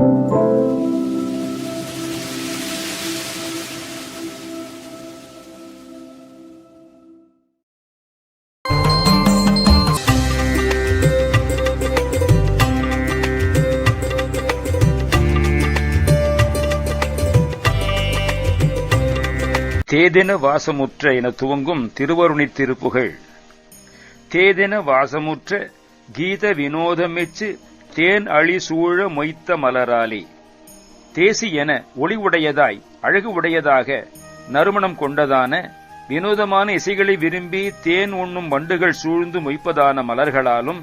தேதென வாசமுற்ற என துவங்கும் திருவருணி திருப்புகள். தேதென வாசமுற்ற கீத வினோதமிச்சு தேன் அழி சூழ மொய்த்த மலராலே. தேசி என ஒளி உடையதாய் அழகு உடையதாக நறுமணம் கொண்டதான வினோதமான இசைகளை விரும்பி தேன் உண்ணும் வண்டுகள் சூழ்ந்து மொய்ப்பதான மலர்களாலும்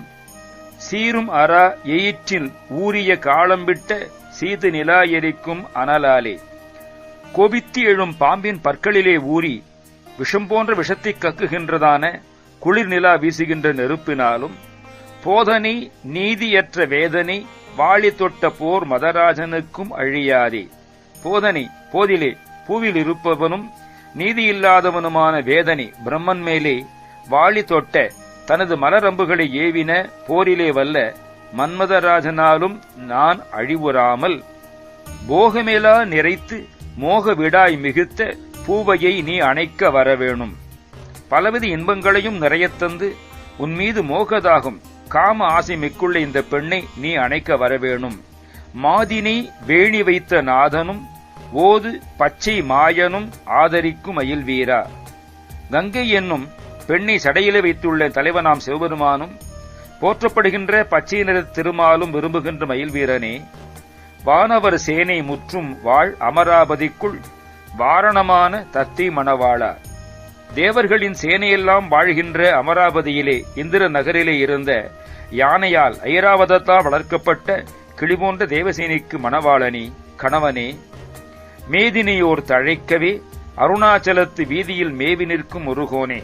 சீரும் அரா எயிற்றில் ஊறிய காலம்பிட்ட சீது நிலா எரிக்கும் அனலாலே. கோபித்து எழும் பாம்பின் பற்களிலே ஊறி விஷம் போன்ற விஷத்தை கக்குகின்றதான குளிர் நிலா வீசுகின்ற நெருப்பினாலும் போதனை நீதியற்ற வேதனை வாளி தொட்ட போர் மதராஜனுக்கும் அழியாதே. போதனை போதிலே பூவில் இருப்பவனும் நீதியில்லாதவனுமான வேதனை பிரம்மன் மேலே வாளி தொட்ட தனது மலரம்புகளை ஏவின போரிலே வல்ல மன்மதராஜனாலும் நான் அழிவுறாமல் போகமேலா நிறைத்து மோக விடாய் மிகுத்த பூவையை நீ அணைக்க வரவேணும். பலவித இன்பங்களையும் நிறைய தந்து உன் மீது மோகதாகும். காம ஆசை மிக்குள்ள இந்த பெண்ணை நீ அணைக்க வரவேணும். மாதினை வேணி வைத்த நாதனும் ஓது பச்சை மாயனும் ஆதரிக்கும் மயில் வீரா. கங்கை என்னும் பெண்ணை சடையில வைத்துள்ள தலைவனாம் சிவபெருமானும் போற்றப்படுகின்ற பச்சை நிற திருமாலும் விரும்புகின்ற மயில் வீரனே வானவர் சேனை முற்றும் வாழ் அமராவதிக்குள் வாரணமான தத்தி மணவாளா. தேவர்களின் சேனையெல்லாம் வாழ்கின்ற அமராவதியிலே இந்திர நகரிலே இருந்த யானையால் ஐராவதத்தால் வளர்க்கப்பட்ட கிளிபோன்ற தேவசேனைக்கு மணவாளனி கணவனே மேதினியோர் தழைக்கவே அருணாச்சலத்து வீதியில் மேவி நிற்கும் முருகோனே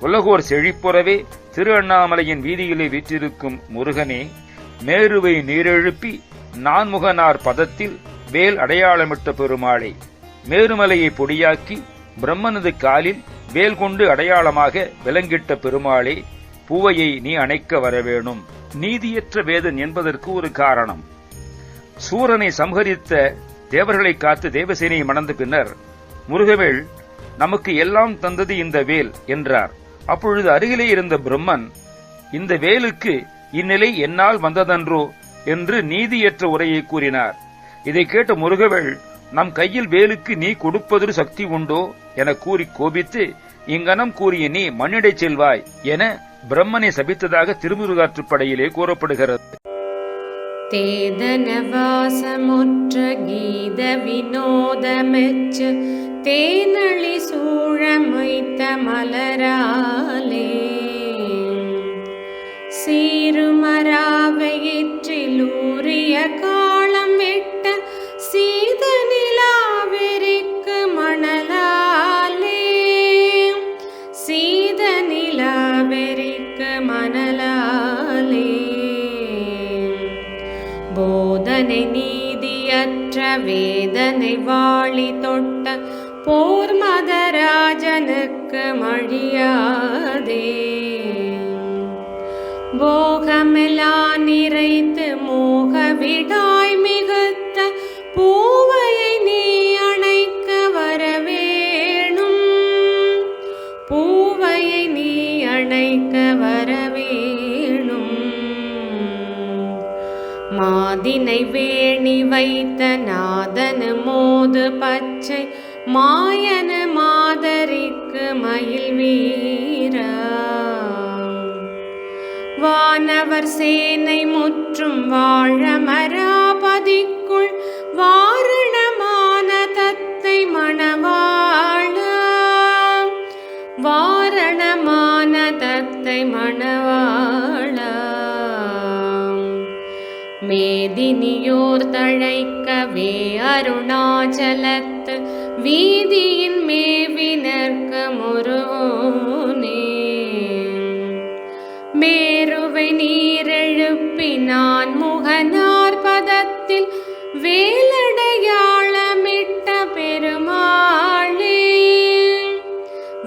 உலகோர் செழிப்புறவே திரு அண்ணாமலையின் வீதியிலே வீற்றிருக்கும் முருகனே மேருவை நீரெழுப்பி நான்முகனார் பதத்தில் வேல் அடையாளமிட்ட பெருமாளை மேருமலையை பொடியாக்கி பிரம்மனது காலில் வேல் கொண்டு அடையாளமாக விலங்கிட்ட பெருமாளே பூவையை நீ அணைக்க வரவேணும். நீதியற்ற வேதன் என்பதற்கு ஒரு காரணம். சூரனை சம்ஹரித்த தேவர்களை காத்து தேவசேனையை மணந்த பின்னர் முருகவேள் நமக்கு எல்லாம் தந்தது இந்த வேல் என்றார். அப்பொழுது அருகிலே இருந்த பிரம்மன் இந்த வேலுக்கு இந்நிலை என்னால் வந்ததன்றோ? என்று நீதியற்ற உரையை கூறினார். இதை கேட்ட முருகவேள் நம் கையில் வேலுக்கு நீ கொடுப்பதொரு சக்தி உண்டோ என கூறி கோபித்து இங்கனம் கூறிய நீ மண்ணிடை செல்வாய் என பிரம்மனை சபித்ததாக திருமுருகாற்றுப்படையிலே கூறப்படுகிறது. தேதனவாசமுற்ற கீத வினோதமெச்ச தேனளி சூழமைத்த மலராலே. சீருமராவையிற்றிலூரிய கா வேதனை வாழி தொட்ட போர் மதராஜனுக்கு மழியாதே. போகமெல்லாம் நிறைத்து மோக விடாய் மிகுத்த பூவையை நீ அணைக்க வரவேணும். பூவையை நீ அணைக்க வரவேணும் மாதினை வேணி வைத்த நாதனு மோது பச்சை மாயனு மாதரிக்கு மயில் வீரா வானவர் சேனை முற்றும் வாழ மராபதிக்குள் வாரணமான தத்தை மணவாழ வாரணமான தத்தை மணவாழ மேதினியோர் தழைக்கவே அருணாச்சலத்து வீதியின் மேவி நிற்க முருகோனே. மேருவை நீரெழுப்பினான் முகனார் பதத்தில் வேலடையாளமிட்ட பெருமாளே.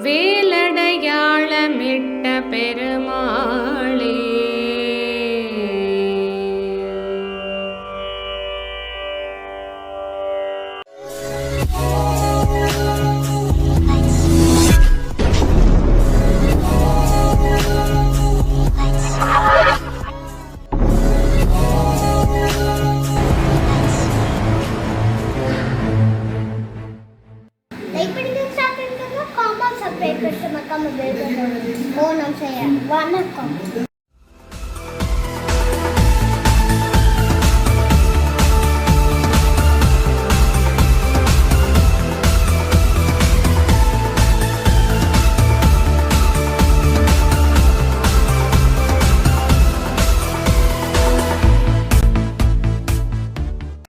வேலடையாளமிட்ட பெருமாளே. வணக்கம்